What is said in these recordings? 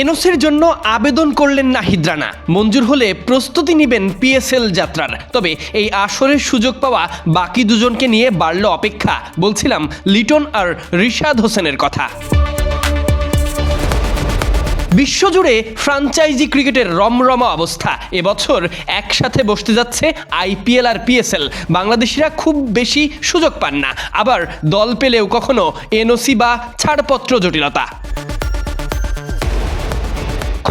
এনওসির জন্য আবেদন করলেন নাহিদ রানা। মঞ্জুর হলে প্রস্তুতি নেবেন পিএসএল যাত্রার। তবে এই আসরের সুযোগ পাওয়া বাকি দুজনকে নিয়ে বাড়ল অপেক্ষা, বলছিলাম লিটন আর রিশাদ হোসেনের কথা। বিশ্বজুড়ে ফ্রাঞ্চাইজি ক্রিকেটের রমরমা অবস্থা। এবছর একসাথে বসতে যাচ্ছে আইপিএল আর পিএসএল। বাংলাদেশিরা খুব বেশি সুযোগ পান না। আবার দল পেলেও কখনো এনওসি বা ছাড়পত্র জটিলতা।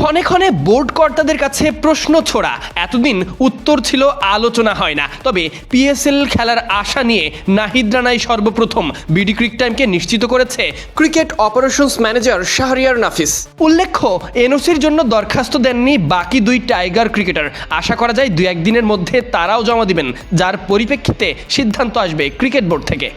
ক্ষণে ক্ষণে বোর্ড কর্তাদের কাছে প্রশ্ন ছোড়া। এতদিন উত্তর ছিল আলোচনা হয় না। তবে পিএসএল খেলার আশা নিয়ে নাহিদ রানাই সর্বপ্রথম বিডি ক্রিক টাইমকে নিশ্চিত করেছে। Cricket operations manager Shahriar Nafees. উল্লেখ্য এনওসির জন্য দরখাস্ত দেননি বাকি দুই টাইগার ক্রিকেটার আশা করা যায় দু একদিনের মধ্যে তারাও জমা দিবেন যার পরিপ্রেক্ষিতে সিদ্ধান্ত আসবে ক্রিকেট বোর্ড থেকে।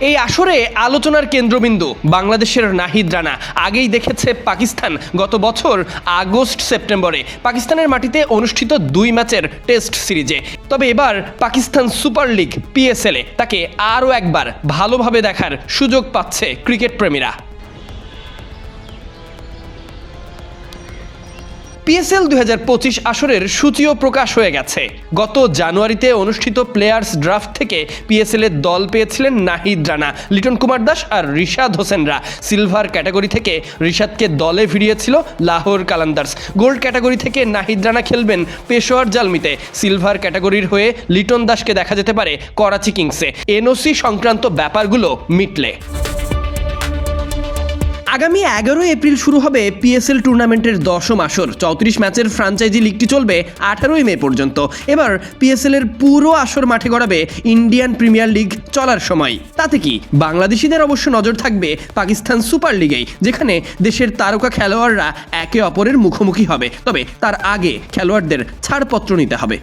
এই আসরে আলোচনার কেন্দ্রবিন্দু বাংলাদেশের নাহিদ রানা। আগেই দেখেছে পাকিস্তান। গত বছর আগস্ট সেপ্টেম্বরে পাকিস্তানের মাটিতে অনুষ্ঠিত দুই ম্যাচের টেস্ট সিরিজে। তবে এবার পাকিস্তান সুপার লিগ পিএসএলে তাকে আরও একবার ভালোভাবে দেখার সুযোগ পাচ্ছে ক্রিকেট প্রেমীরা। পিএসএল দু হাজার পঁচিশ আসরের সূচিও প্রকাশ হয়ে গেছে। গত জানুয়ারিতে অনুষ্ঠিত প্লেয়ার্স ড্রাফট থেকে পিএসএল এর দল পেয়েছিলেন নাহিদ রানা, লিটন কুমার দাস আর রিশাদ হোসেনরা। সিলভার ক্যাটাগরি থেকে রিশাদকে দলে ফিরিয়েছিল লাহোর কালান্দার্স। গোল্ড ক্যাটাগরি থেকে নাহিদ রানা খেলবেন পেশোয়ার জালমিতে। সিলভার ক্যাটাগরির হয়ে লিটন দাসকে দেখা যেতে পারে করাচি কিংসে। এনওসি সংক্রান্ত ব্যাপারগুলো মিটলে। আগামী এগারো এপ্রিল শুরু হবে পিএসএল টুর্নামেন্টের দশম আসর। চৌত্রিশ ম্যাচের ফ্রাঞ্চাইজি লিগটি চলবে আঠারোই মে পর্যন্ত। এবার পিএসএল এর পুরো আসর মাঠে গড়াবে ইন্ডিয়ান প্রিমিয়ার লিগ চলার সময়। তাতে কি বাংলাদেশিদের অবশ্য নজর থাকবে পাকিস্তান সুপার লিগেই যেখানে দেশের তারকা খেলোয়াড়রা একে অপরের মুখোমুখি হবে। তবে তার আগে খেলোয়াড়দের ছাড়পত্র নিতে হবে।